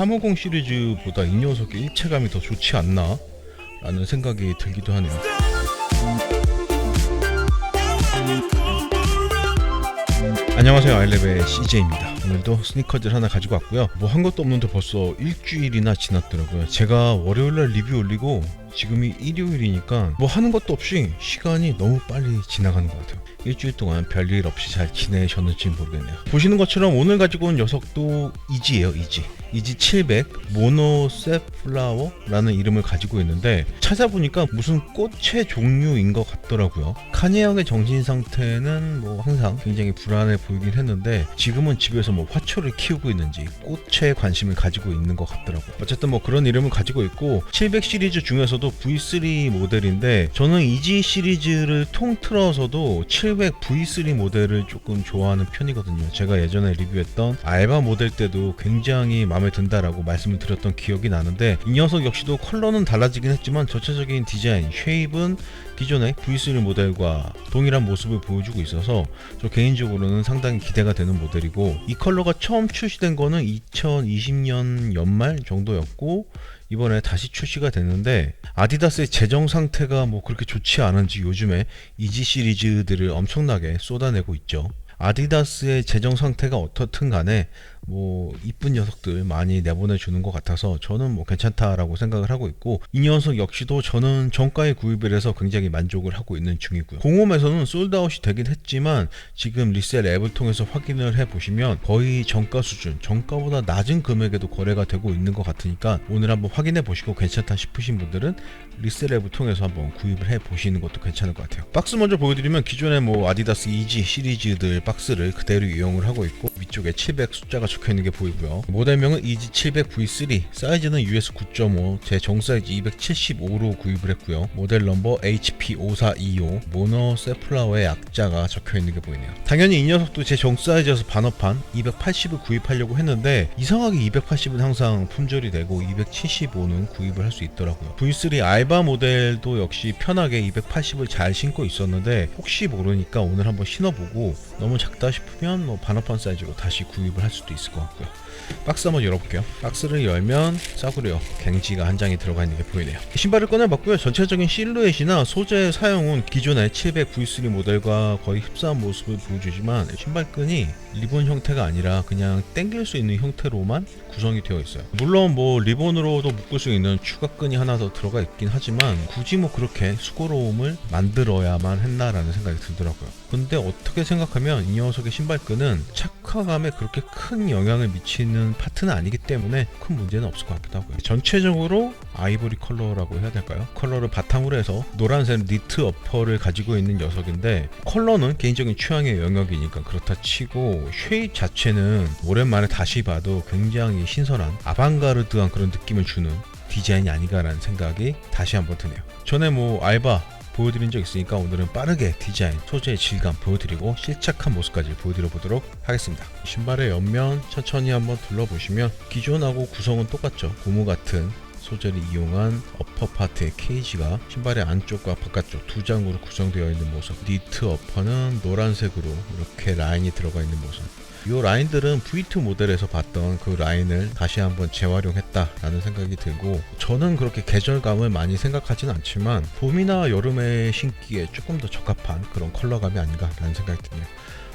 350 시리즈보다 이 녀석의 일체감이 더 좋지 않나? 라는 생각이 들기도 하네요. 안녕하세요. 아일랩의 CJ입니다. 오늘도 스니커즈를 하나 가지고 왔고요. 뭐 한 것도 없는데 벌써 일주일이나 지났더라고요. 제가 월요일날 리뷰 올리고 지금이 일요일이니까 뭐 하는 것도 없이 시간이 너무 빨리 지나가는 것 같아요. 일주일 동안 별일 없이 잘 지내셨는지 모르겠네요. 보시는 것처럼 오늘 가지고 온 녀석도 이지예요 이지. 이지 700 모노세플라워라는 이름을 가지고 있는데 찾아보니까 무슨 꽃의 종류인 것 같더라고요. 카니형의 정신 상태는 뭐 항상 굉장히 불안해 보이긴 했는데 지금은 집에서 뭐 화초를 키우고 있는지 꽃에 관심을 가지고 있는 것 같더라고요. 어쨌든 뭐 그런 이름을 가지고 있고 700 시리즈 중에서 도 V3 모델인데 저는 이지 시리즈를 통틀어서도 700 V3 모델을 조금 좋아하는 편이거든요. 제가 예전에 리뷰했던 알바 모델 때도 굉장히 마음에 든다라고 말씀을 드렸던 기억이 나는데 이 녀석 역시도 컬러는 달라지긴 했지만 전체적인 디자인, 쉐입은 기존의 V3 모델과 동일한 모습을 보여주고 있어서 저 개인적으로는 상당히 기대가 되는 모델이고 이 컬러가 처음 출시된 거는 2020년 연말 정도였고 이번에 다시 출시가 됐는데 아디다스의 재정 상태가 뭐 그렇게 좋지 않은지 요즘에 이지 시리즈들을 엄청나게 쏟아내고 있죠. 아디다스의 재정 상태가 어떻든 간에 뭐 이쁜 녀석들 많이 내보내 주는 것 같아서 저는 뭐 괜찮다라고 생각을 하고 있고 이 녀석 역시도 저는 정가에 구입을 해서 굉장히 만족을 하고 있는 중이고요. 공홈에서는 솔드아웃이 되긴 했지만 지금 리셀 앱을 통해서 확인을 해 보시면 거의 정가 수준, 정가보다 낮은 금액에도 거래가 되고 있는 것 같으니까 오늘 한번 확인해 보시고 괜찮다 싶으신 분들은 리셀 앱을 통해서 한번 구입을 해 보시는 것도 괜찮을 것 같아요. 박스 먼저 보여드리면 기존의 뭐 아디다스 이지 시리즈들 박스를 그대로 이용을 하고 있고 위쪽에 700 숫자가 적혀 있는 게 보이고요. 모델명은 EG 700 V3, 사이즈는 US 9.5, 제 정사이즈 275로 구입을 했고요. 모델 넘버 HP5425, 모노 세플라워의 약자가 적혀 있는 게 보이네요. 당연히 이 녀석도 제 정사이즈에서 반업한 280을 구입하려고 했는데 이상하게 280은 항상 품절이 되고 275는 구입을 할 수 있더라고요. V3 알바 모델도 역시 편하게 280을 잘 신고 있었는데 혹시 모르니까 오늘 한번 신어보고 너무 작다 싶으면 뭐 반업한 사이즈로 다시 구입을 할 수도 있을 것 같고요. 박스 한번 열어볼게요. 박스를 열면 싸구려 갱지가 한 장이 들어가 있는 게 보이네요. 신발을 꺼내봤고요. 전체적인 실루엣이나 소재 사용은 기존의 700 V3 모델과 거의 흡사한 모습을 보여주지만 신발끈이 리본 형태가 아니라 그냥 당길 수 있는 형태로만 구성이 되어 있어요. 물론 뭐 리본으로도 묶을 수 있는 추가끈이 하나 더 들어가 있긴 하지만 굳이 뭐 그렇게 수고로움을 만들어야만 했나라는 생각이 들더라고요. 근데 어떻게 생각하면 이 녀석의 신발끈은 착 화감에 그렇게 큰 영향을 미치는 파트는 아니기 때문에 큰 문제는 없을 것 같기도 하고요. 전체적으로 아이보리 컬러라고 해야 될까요? 컬러를 바탕으로 해서 노란색 니트 어퍼를 가지고 있는 녀석인데 컬러는 개인적인 취향의 영역이니까 그렇다 치고 쉐입 자체는 오랜만에 다시 봐도 굉장히 신선한 아방가르드한 그런 느낌을 주는 디자인이 아닌가라는 생각이 다시 한번 드네요. 전에 뭐 알바 보여드린 적 있으니까 오늘은 빠르게 디자인, 소재의 질감 보여드리고 실착한 모습까지 보여드려 보도록 하겠습니다. 신발의 옆면 천천히 한번 둘러보시면 기존하고 구성은 똑같죠. 고무 같은 소재를 이용한 어퍼 파트의 케이지가 신발의 안쪽과 바깥쪽 두 장으로 구성되어 있는 모습 니트 어퍼는 노란색으로 이렇게 라인이 들어가 있는 모습 이 라인들은 V2 모델에서 봤던 그 라인을 다시 한번 재활용했다라는 생각이 들고 저는 그렇게 계절감을 많이 생각하지는 않지만 봄이나 여름에 신기에 조금 더 적합한 그런 컬러감이 아닌가라는 생각이 드네요.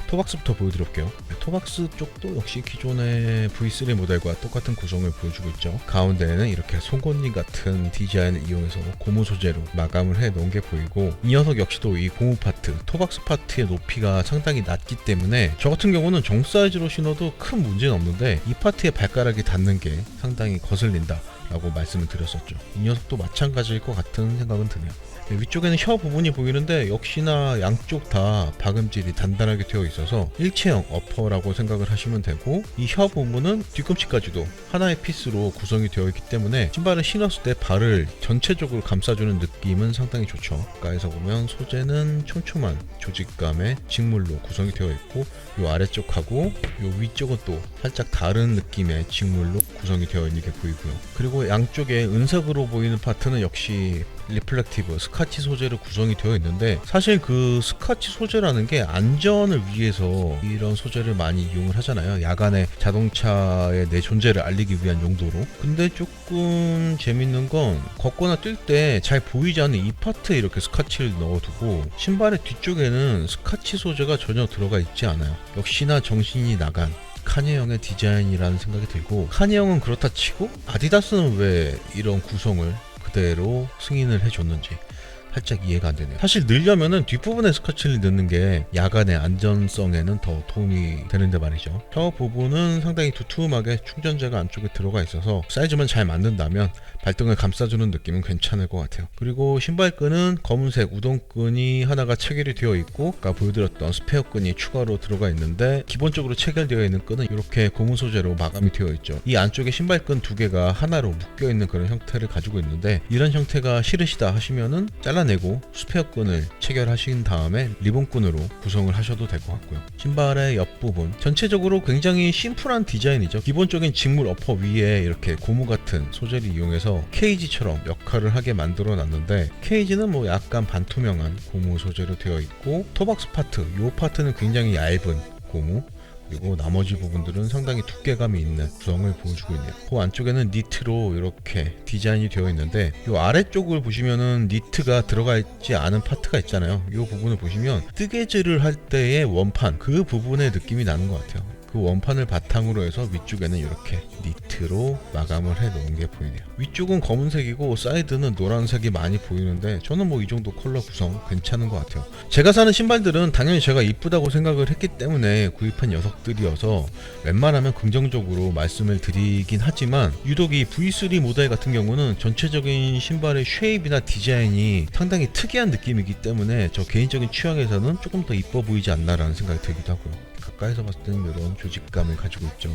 토박스부터 보여드릴게요. 토박스 쪽도 역시 기존의 V3 모델과 똑같은 구성을 보여주고 있죠. 가운데에는 이렇게 송곳니 같은 디자인을 이용해서 고무 소재로 마감을 해 놓은 게 보이고 이 녀석 역시도 이 고무 파트, 토박스 파트의 높이가 상당히 낮기 때문에 저 같은 경우는 정 사이즈로 신어도 큰 문제는 없는데 이 파트에 발가락이 닿는 게 상당히 거슬린다. 라고 말씀을 드렸었죠. 이 녀석도 마찬가지일 것 같은 생각은 드네요. 네, 위쪽에는 혀 부분이 보이는데 역시나 양쪽 다 박음질이 단단하게 되어 있어서 일체형 어퍼라고 생각을 하시면 되고 이 혀 부분은 뒤꿈치까지도 하나의 피스로 구성이 되어 있기 때문에 신발을 신었을 때 발을 전체적으로 감싸주는 느낌은 상당히 좋죠. 가까이서 보면 소재는 촘촘한 조직감의 직물로 구성이 되어 있고 이 아래쪽하고 이 위쪽은 또 살짝 다른 느낌의 직물로 구성이 되어 있는 게 보이고요. 그리고 그리고 양쪽에 은색으로 보이는 파트는 역시 리플렉티브 스카치 소재로 구성이 되어 있는데 사실 그 스카치 소재라는 게 안전을 위해서 이런 소재를 많이 이용을 하잖아요. 야간에 자동차의 내 존재를 알리기 위한 용도로. 근데 조금 재밌는 건 걷거나 뛸 때 잘 보이지 않는 이 파트에 이렇게 스카치를 넣어두고 신발의 뒤쪽에는 스카치 소재가 전혀 들어가 있지 않아요. 역시나 정신이 나간 카니에 형의 디자인이라는 생각이 들고 카니에 형은 그렇다 치고 아디다스는 왜 이런 구성을 그대로 승인을 해줬는지 살짝 이해가 안 되네요. 사실 넣으려면은 뒷부분에 스카치를 넣는 게 야간의 안전성에는 더 도움이 되는데 말이죠. 저 부분은 상당히 두툼하게 충전재가 안쪽에 들어가 있어서 사이즈만 잘 맞는다면 발등을 감싸주는 느낌은 괜찮을 것 같아요. 그리고 신발끈은 검은색 우동끈이 하나가 체결이 되어 있고 아까 보여드렸던 스페어 끈이 추가로 들어가 있는데 기본적으로 체결되어 있는 끈은 이렇게 고무 소재로 마감이 되어 있죠. 이 안쪽에 신발끈 두 개가 하나로 묶여 있는 그런 형태를 가지고 있는데 이런 형태가 싫으시다 하시면은 잘라 내고 스페어끈을 체결하신 다음에 리본끈으로 구성을 하셔도 될 것 같고요. 신발의 옆부분 전체적으로 굉장히 심플한 디자인이죠. 기본적인 직물 어퍼 위에 이렇게 고무 같은 소재를 이용해서 케이지처럼 역할을 하게 만들어 놨는데 케이지는 뭐 약간 반투명한 고무 소재로 되어 있고 토박 스 파트 이 파트는 굉장히 얇은 고무 그리고 나머지 부분들은 상당히 두께감이 있는 구성을 보여주고 있네요. 그 안쪽에는 니트로 이렇게 디자인이 되어 있는데 이 아래쪽을 보시면은 니트가 들어가 있지 않은 파트가 있잖아요. 이 부분을 보시면 뜨개질을 할 때의 원판 그 부분의 느낌이 나는 것 같아요. 그 원판을 바탕으로 해서 위쪽에는 이렇게 니트로 마감을 해 놓은 게 보이네요. 위쪽은 검은색이고 사이드는 노란색이 많이 보이는데 저는 뭐 이 정도 컬러 구성 괜찮은 것 같아요. 제가 사는 신발들은 당연히 제가 이쁘다고 생각을 했기 때문에 구입한 녀석들이어서 웬만하면 긍정적으로 말씀을 드리긴 하지만 유독 이 V3 모델 같은 경우는 전체적인 신발의 쉐입이나 디자인이 상당히 특이한 느낌이기 때문에 저 개인적인 취향에서는 조금 더 이뻐 보이지 않나라는 생각이 들기도 하고요. 가까이서 봤을 때는 이런 조직감을 가지고 있죠.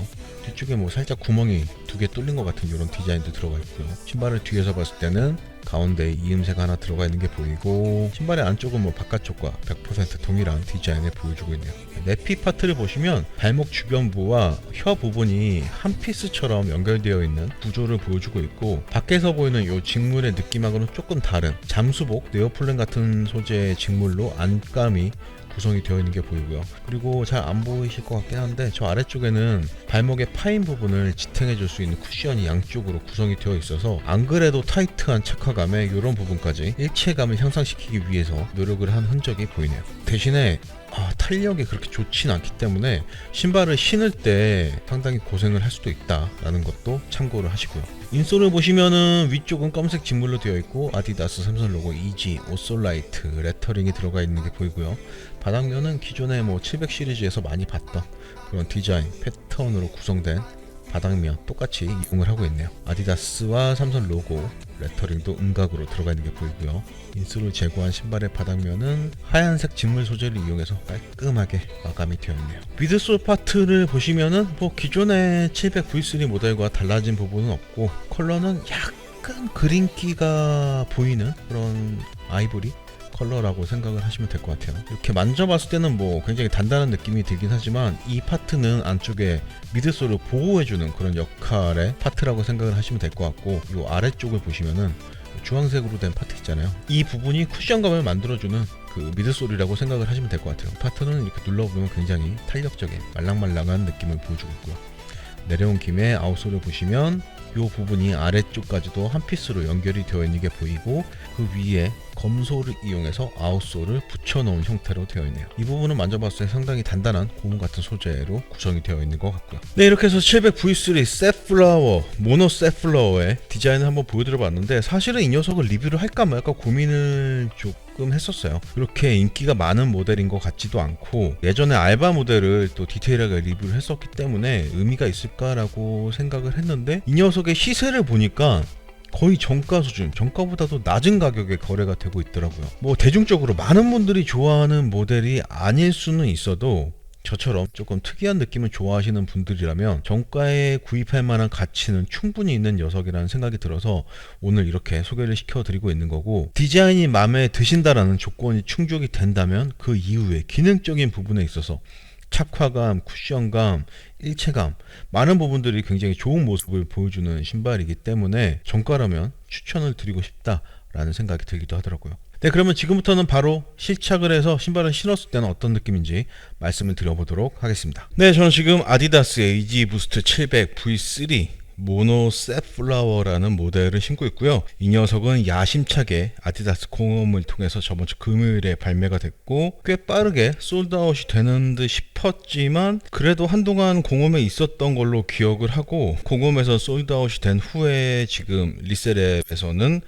뒤쪽에 뭐 살짝 구멍이 두 개 뚫린 것 같은 이런 디자인도 들어가 있고요. 신발을 뒤에서 봤을 때는 가운데에 이음새가 하나 들어가 있는 게 보이고 신발의 안쪽은 뭐 바깥쪽과 100% 동일한 디자인을 보여주고 있네요. 내피 파트를 보시면 발목 주변부와 혀 부분이 한 피스처럼 연결되어 있는 구조를 보여주고 있고 밖에서 보이는 이 직물의 느낌하고는 조금 다른 잠수복 네오플랜 같은 소재의 직물로 안감이 구성이 되어 있는 게 보이고요. 그리고 잘 안 보이실 것 같긴 한데 저 아래쪽에는 발목의 파인 부분을 지탱해 줄 수 있는 쿠션이 양쪽으로 구성이 되어 있어서 안 그래도 타이트한 착화감에 이런 부분까지 일체감을 향상시키기 위해서 노력을 한 흔적이 보이네요. 대신에 아, 탄력이 그렇게 좋진 않기 때문에 신발을 신을 때 상당히 고생을 할 수도 있다라는 것도 참고를 하시고요. 인솔을 보시면은 위쪽은 검색 직물로 되어 있고 아디다스 삼성 로고 이지 오솔라이트 레터링이 들어가 있는 게 보이고요. 바닥면은 기존의 뭐 700 시리즈에서 많이 봤던 그런 디자인 패턴으로 구성된 바닥면 똑같이 이용을 하고 있네요. 아디다스와 삼성 로고 레터링도 음각으로 들어가 있는 게 보이고요. 인솔을 제거한 신발의 바닥면은 하얀색 직물 소재를 이용해서 깔끔하게 마감이 되어 있네요. 미드솔 파트를 보시면은 뭐 기존의 700 V3 모델과 달라진 부분은 없고 컬러는 약간 그린기가 보이는 그런 아이보리 컬러라고 생각을 하시면 될 것 같아요. 이렇게 만져봤을 때는 뭐 굉장히 단단한 느낌이 들긴 하지만 이 파트는 안쪽에 미드솔을 보호해주는 그런 역할의 파트라고 생각을 하시면 될 것 같고 이 아래쪽을 보시면은 주황색으로 된 파트 있잖아요. 이 부분이 쿠션감을 만들어주는 그 미드솔이라고 생각을 하시면 될 것 같아요. 파트는 이렇게 눌러보면 굉장히 탄력적인 말랑말랑한 느낌을 보여주고 있고요. 내려온 김에 아웃솔을 보시면 이 부분이 아래쪽까지도 한 피스로 연결이 되어 있는 게 보이고 그 위에 검소를 이용해서 아웃솔을 붙여놓은 형태로 되어 있네요. 이 부분은 만져봤을 때 상당히 단단한 고무 같은 소재로 구성이 되어 있는 것 같고요. 네 이렇게 해서 700V3 셋플라워 모노 셋플라워의 디자인을 한번 보여드려 봤는데 사실은 이 녀석을 리뷰를 할까 말까 고민을 조금 했었어요. 이렇게 인기가 많은 모델인 것 같지도 않고 예전에 알바 모델을 또 디테일하게 리뷰를 했었기 때문에 의미가 있을까라고 생각을 했는데 이 녀석의 시세를 보니까 거의 정가 수준, 정가보다도 낮은 가격에 거래가 되고 있더라고요. 뭐 대중적으로 많은 분들이 좋아하는 모델이 아닐 수는 있어도 저처럼 조금 특이한 느낌을 좋아하시는 분들이라면 정가에 구입할 만한 가치는 충분히 있는 녀석이라는 생각이 들어서 오늘 이렇게 소개를 시켜드리고 있는 거고 디자인이 마음에 드신다라는 조건이 충족이 된다면 그 이후에 기능적인 부분에 있어서 착화감, 쿠션감, 일체감 많은 부분들이 굉장히 좋은 모습을 보여주는 신발이기 때문에 정가라면 추천을 드리고 싶다라는 생각이 들기도 하더라고요. 네, 그러면 지금부터는 바로 실착을 해서 신발을 신었을 때는 어떤 느낌인지 말씀을 드려보도록 하겠습니다. 네, 저는 지금 아디다스 에이지 부스트 700 V3 모노 셋플라워라는 모델을 신고 있고요. 이 녀석은 야심차게 아디다스 공홈을 통해서 저번 주 금요일에 발매가 됐고 꽤 빠르게 솔드아웃이 되는 듯 싶었지만 그래도 한동안 공홈에 있었던 걸로 기억을 하고 공홈에서 솔드아웃이 된 후에 지금 리셀앱에서는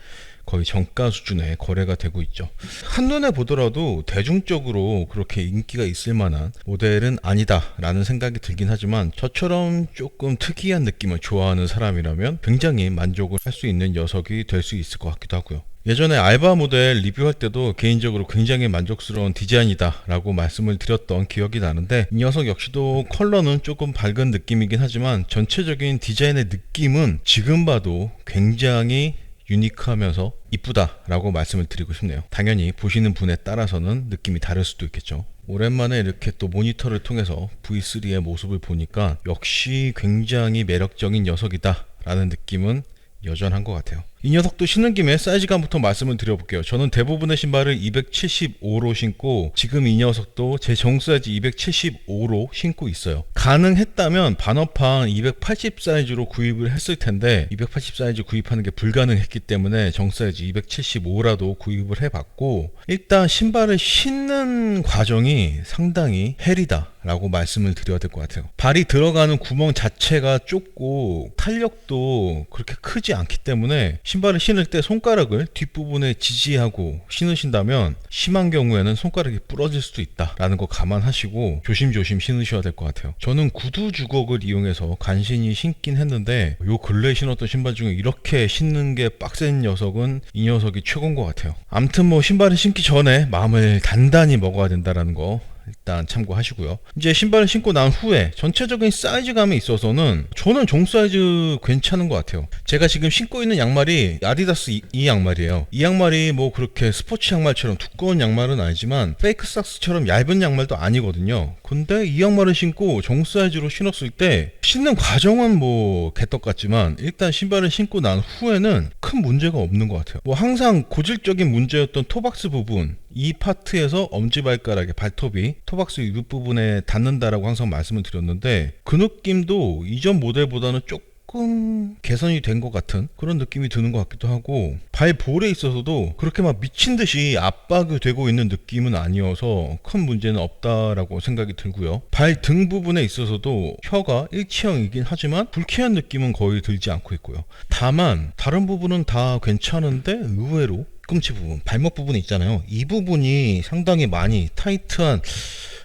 거의 정가 수준의 거래가 되고 있죠. 한눈에 보더라도 대중적으로 그렇게 인기가 있을 만한 모델은 아니다라는 생각이 들긴 하지만 저처럼 조금 특이한 느낌을 좋아하는 사람이라면 굉장히 만족을 할 수 있는 녀석이 될 수 있을 것 같기도 하고요. 예전에 알바 모델 리뷰할 때도 개인적으로 굉장히 만족스러운 디자인이다 라고 말씀을 드렸던 기억이 나는데 이 녀석 역시도 컬러는 조금 밝은 느낌이긴 하지만 전체적인 디자인의 느낌은 지금 봐도 굉장히 유니크하면서 이쁘다라고 말씀을 드리고 싶네요. 당연히 보시는 분에 따라서는 느낌이 다를 수도 있겠죠. 오랜만에 이렇게 또 모니터를 통해서 V3의 모습을 보니까 역시 굉장히 매력적인 녀석이다 라는 느낌은 여전한 것 같아요. 이 녀석도 신는 김에 사이즈감부터 말씀을 드려볼게요. 저는 대부분의 신발을 275로 신고 지금 이 녀석도 제 정 사이즈 275로 신고 있어요. 가능했다면 반어판 280 사이즈로 구입을 했을 텐데 280 사이즈 구입하는 게 불가능했기 때문에 정 사이즈 275라도 구입을 해봤고 일단 신발을 신는 과정이 상당히 헬이다. 라고 말씀을 드려야 될 것 같아요. 발이 들어가는 구멍 자체가 좁고 탄력도 그렇게 크지 않기 때문에 신발을 신을 때 손가락을 뒷부분에 지지하고 신으신다면 심한 경우에는 손가락이 부러질 수도 있다라는 거 감안하시고 조심조심 신으셔야 될 것 같아요. 저는 구두 주걱을 이용해서 간신히 신긴 했는데 요 근래에 신었던 신발 중에 이렇게 신는 게 빡센 녀석은 이 녀석이 최고인 것 같아요. 암튼 뭐 신발을 신기 전에 마음을 단단히 먹어야 된다라는 거 일단 참고하시고요. 이제 신발을 신고 난 후에 전체적인 사이즈감에 있어서는 저는 종 사이즈 괜찮은 것 같아요. 제가 지금 신고 있는 양말이 아디다스 이, 이 양말이에요. 이 양말이 뭐 그렇게 스포츠 양말처럼 두꺼운 양말은 아니지만 페이크 삭스처럼 얇은 양말도 아니거든요. 근데 이 양말을 신고 종 사이즈로 신었을 때 신는 과정은 뭐 개떡 같지만 일단 신발을 신고 난 후에는 큰 문제가 없는 것 같아요. 뭐 항상 고질적인 문제였던 토박스 부분 이 파트에서 엄지발가락의 발톱이 토박스 윗부분에 닿는다라고 항상 말씀을 드렸는데 그 느낌도 이전 모델보다는 조금 개선이 된 것 같은 그런 느낌이 드는 것 같기도 하고 발볼에 있어서도 그렇게 막 미친 듯이 압박이 되고 있는 느낌은 아니어서 큰 문제는 없다라고 생각이 들고요. 발 등 부분에 있어서도 혀가 일체형이긴 하지만 불쾌한 느낌은 거의 들지 않고 있고요. 다만 다른 부분은 다 괜찮은데 의외로 뒤꿈치 부분, 발목 부분 있잖아요. 이 부분이 상당히 많이 타이트한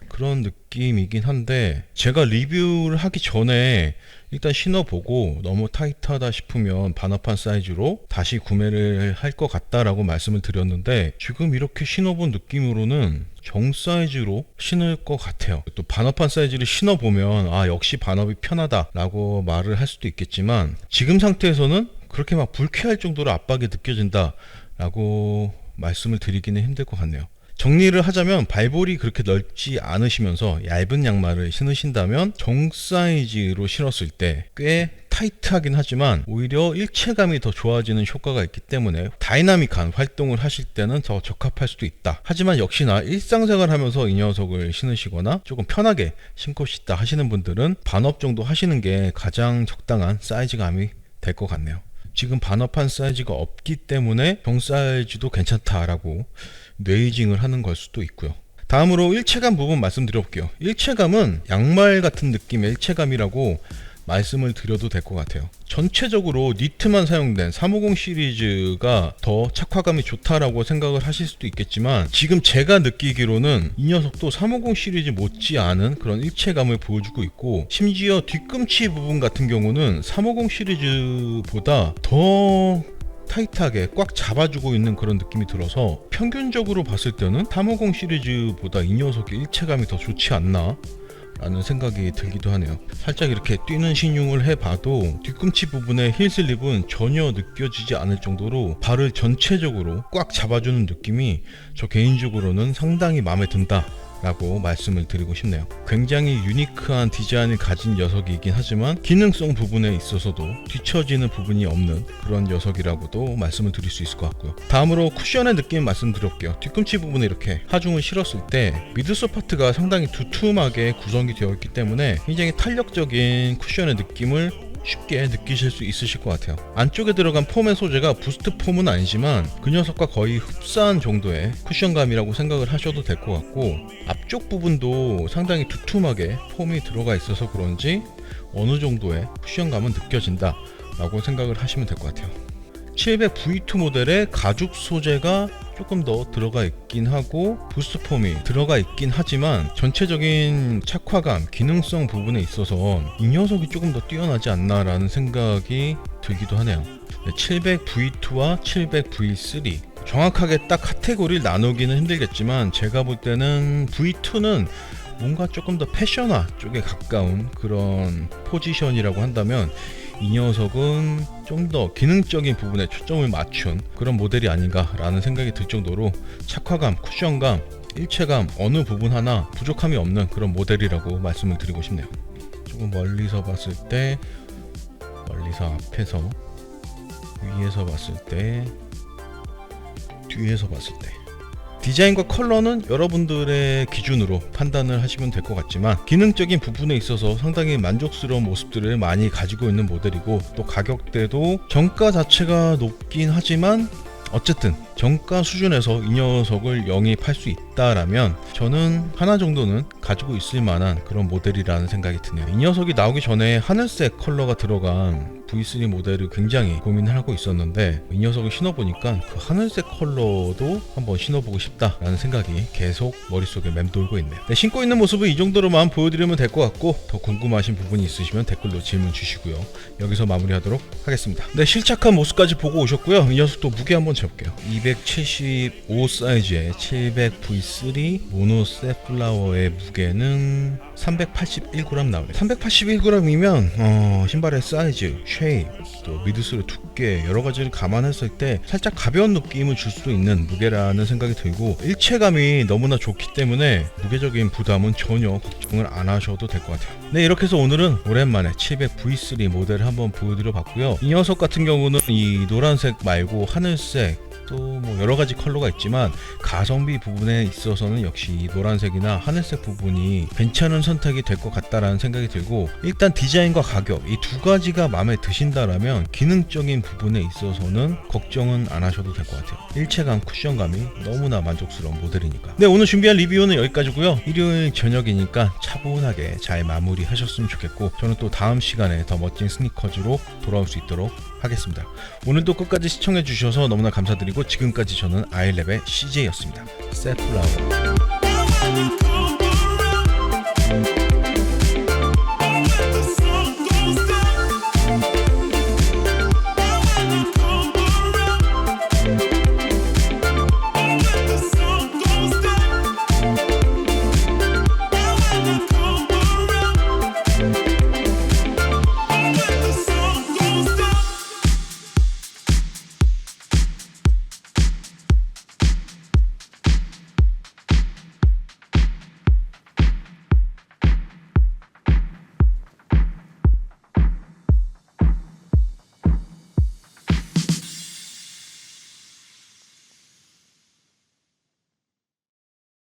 그런 느낌이긴 한데 제가 리뷰를 하기 전에 일단 신어보고 너무 타이트하다 싶으면 반합판 사이즈로 다시 구매를 할 것 같다라고 말씀을 드렸는데 지금 이렇게 신어본 느낌으로는 정 사이즈로 신을 것 같아요. 또 반업한 사이즈를 신어보면 아 역시 반업이 편하다라고 말을 할 수도 있겠지만 지금 상태에서는 그렇게 막 불쾌할 정도로 압박이 느껴진다 라고 말씀을 드리기는 힘들 것 같네요. 정리를 하자면 발볼이 그렇게 넓지 않으시면서 얇은 양말을 신으신다면 정 사이즈로 신었을 때 꽤 타이트하긴 하지만 오히려 일체감이 더 좋아지는 효과가 있기 때문에 다이나믹한 활동을 하실 때는 더 적합할 수도 있다. 하지만 역시나 일상생활 하면서 이 녀석을 신으시거나 조금 편하게 신고 싶다 하시는 분들은 반업 정도 하시는 게 가장 적당한 사이즈감이 될 것 같네요. 지금 반업한 사이즈가 없기 때문에 정 사이즈도 괜찮다라고 뇌이징을 하는 걸 수도 있고요. 다음으로 일체감 부분 말씀드려볼게요. 일체감은 양말 같은 느낌의 일체감이라고 말씀을 드려도 될 것 같아요. 전체적으로 니트만 사용된 350 시리즈가 더 착화감이 좋다라고 생각을 하실 수도 있겠지만 지금 제가 느끼기로는 이 녀석도 350 시리즈 못지 않은 그런 일체감을 보여주고 있고 심지어 뒤꿈치 부분 같은 경우는 350 시리즈보다 더 타이트하게 꽉 잡아주고 있는 그런 느낌이 들어서 평균적으로 봤을 때는 350 시리즈보다 이 녀석의 일체감이 더 좋지 않나 라는 생각이 들기도 하네요. 살짝 이렇게 뛰는 신용을 해봐도 뒤꿈치 부분의 힐 슬립은 전혀 느껴지지 않을 정도로 발을 전체적으로 꽉 잡아주는 느낌이 저 개인적으로는 상당히 마음에 든다 라고 말씀을 드리고 싶네요. 굉장히 유니크한 디자인을 가진 녀석이긴 하지만 기능성 부분에 있어서도 뒤처지는 부분이 없는 그런 녀석이라고도 말씀을 드릴 수 있을 것 같고요. 다음으로 쿠션의 느낌 말씀드릴게요. 뒤꿈치 부분에 이렇게 하중을 실었을 때 미드솔 파트가 상당히 두툼하게 구성이 되어 있기 때문에 굉장히 탄력적인 쿠션의 느낌을 쉽게 느끼실 수 있으실 것 같아요. 안쪽에 들어간 폼의 소재가 부스트 폼은 아니지만 그 녀석과 거의 흡사한 정도의 쿠션감이라고 생각을 하셔도 될 것 같고 앞쪽 부분도 상당히 두툼하게 폼이 들어가 있어서 그런지 어느 정도의 쿠션감은 느껴진다 라고 생각을 하시면 될 것 같아요. 700 V2 모델의 가죽 소재가 조금 더 들어가 있긴 하고 부스트 폼이 들어가 있긴 하지만 전체적인 착화감, 기능성 부분에 있어서 이 녀석이 조금 더 뛰어나지 않나라는 생각이 들기도 하네요. 700 V2와 700 V3 정확하게 딱 카테고리를 나누기는 힘들겠지만 제가 볼 때는 V2는 뭔가 조금 더 패셔나 쪽에 가까운 그런 포지션이라고 한다면 이 녀석은 좀 더 기능적인 부분에 초점을 맞춘 그런 모델이 아닌가라는 생각이 들 정도로 착화감, 쿠션감, 일체감 어느 부분 하나 부족함이 없는 그런 모델이라고 말씀을 드리고 싶네요. 조금 멀리서 봤을 때 멀리서 앞에서 위에서 봤을 때 뒤에서 봤을 때 디자인과 컬러는 여러분들의 기준으로 판단을 하시면 될 것 같지만 기능적인 부분에 있어서 상당히 만족스러운 모습들을 많이 가지고 있는 모델이고 또 가격대도 정가 자체가 높긴 하지만 어쨌든 정가 수준에서 이 녀석을 영입할 수 있다라면 저는 하나 정도는 가지고 있을 만한 그런 모델이라는 생각이 드네요. 이 녀석이 나오기 전에 하늘색 컬러가 들어간 V3 모델을 굉장히 고민을 하고 있었는데 이 녀석을 신어보니까 그 하늘색 컬러도 한번 신어보고 싶다라는 생각이 계속 머릿속에 맴돌고 있네요. 네, 신고 있는 모습을 이 정도로만 보여드리면 될 것 같고 더 궁금하신 부분이 있으시면 댓글로 질문 주시고요. 여기서 마무리하도록 하겠습니다. 네, 실착한 모습까지 보고 오셨고요. 이 녀석도 무게 한번 재볼게요. 275 사이즈의 700 V3 모노셋 플라워의 무게는 381g 나오네요. 381g이면 어, 신발의 사이즈, 쉐입, 또 미드솔의 두께 여러 가지를 감안했을 때 살짝 가벼운 느낌을 줄 수 있는 무게라는 생각이 들고 일체감이 너무나 좋기 때문에 무게적인 부담은 전혀 걱정을 안 하셔도 될 것 같아요. 네 이렇게 해서 오늘은 오랜만에 700 V3 모델을 한번 보여드려 봤고요. 이 녀석 같은 경우는 이 노란색 말고 하늘색 또 뭐 여러 가지 컬러가 있지만 가성비 부분에 있어서는 역시 이 노란색이나 하늘색 부분이 괜찮은 선택이 될 것 같다라는 생각이 들고 일단 디자인과 가격 이 두 가지가 마음에 드신다라면 기능적인 부분에 있어서는 걱정은 안 하셔도 될 것 같아요. 일체감, 쿠션감이 너무나 만족스러운 모델이니까. 네 오늘 준비한 리뷰는 여기까지고요. 일요일 저녁이니까 차분하게 잘 마무리하셨으면 좋겠고 저는 또 다음 시간에 더 멋진 스니커즈로 돌아올 수 있도록 하겠습니다. 오늘도 끝까지 시청해 주셔서 너무나 감사드리고 지금까지 저는 아이랩의 CJ였습니다. 세플라워